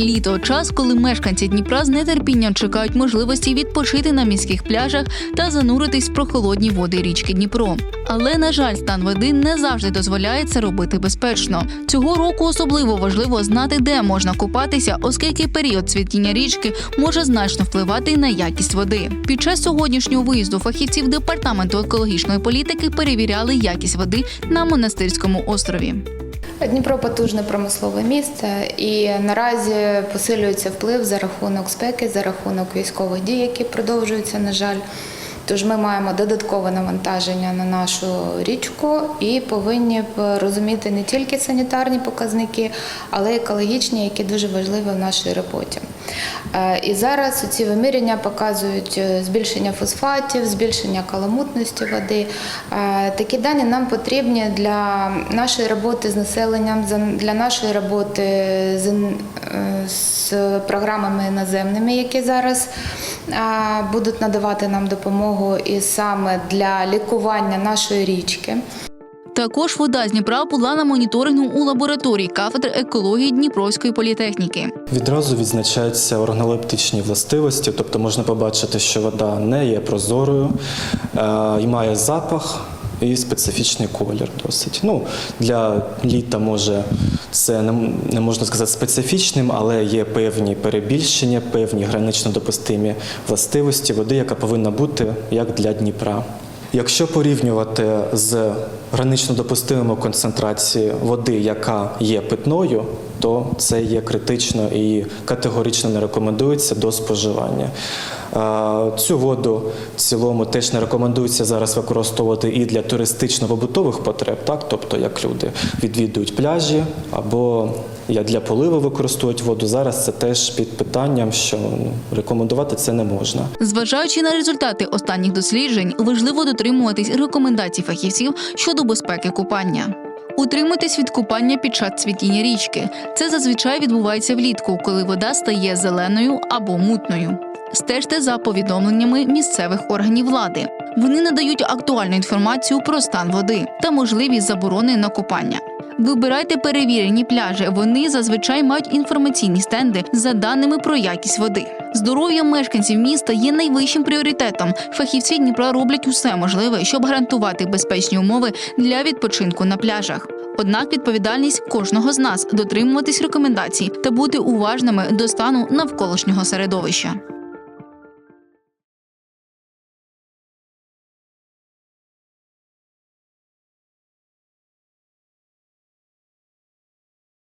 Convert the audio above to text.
Літо час, коли мешканці Дніпра з нетерпінням чекають можливості відпочити на міських пляжах та зануритись в прохолодні води річки Дніпро. Але на жаль, стан води не завжди дозволяє це робити безпечно. Цього року особливо важливо знати, де можна купатися, оскільки період цвітіння річки може значно впливати на якість води. Під час сьогоднішнього виїзду фахівців департаменту екологічної політики перевіряли якість води на монастирському острові. Дніпро потужне промислове місце, і наразі посилюється вплив за рахунок спеки, за рахунок військових дій, які продовжуються, на жаль. Тож ми маємо додаткове навантаження на нашу річку і повинні розуміти не тільки санітарні показники, але й екологічні, які дуже важливі в нашій роботі. Е, І зараз ці виміряння показують е, збільшення фосфатів, збільшення каламутності води. Е, Такі дані нам потрібні для нашої роботи з населенням, для нашої роботи з, програмами наземними, які зараз будуть надавати нам допомогу і саме для лікування нашої річки. Також вода з Дніпра була на моніторингу у лабораторії кафедри екології Дніпровської політехніки. Відразу відзначаються органолептичні властивості, тобто можна побачити, що вода не є прозорою і має запах і специфічний колір досить. Ну, для літа може це не, можна сказати специфічним, але є певні перебільшення, певні гранично допустимі властивості води, яка повинна бути як для Дніпра. Якщо порівнювати з гранично допустимою концентрацією води, яка є питною, то це є критично і категорично не рекомендується до споживання. Цю воду в цілому теж не рекомендується зараз використовувати і для туристично-побутових потреб, так тобто як люди відвідують пляжі або як для поливу використовують воду. Зараз це теж під питанням, що ну, рекомендувати це не можна. Зважаючи на результати останніх досліджень, важливо дотримуватись рекомендацій фахівців щодо безпеки купання. Утримуйтесь від купання під час цвітіння річки. Це зазвичай відбувається влітку, коли вода стає зеленою або мутною. Стежте за повідомленнями місцевих органів влади. Вони надають актуальну інформацію про стан води та можливість заборони на купання. Вибирайте перевірені пляжі. Вони зазвичай мають інформаційні стенди за даними про якість води. Здоров'я мешканців міста є найвищим пріоритетом. Фахівці Дніпра роблять усе можливе, щоб гарантувати безпечні умови для відпочинку на пляжах. Однак відповідальність кожного з нас дотримуватись рекомендацій та бути уважними до стану навколишнього середовища.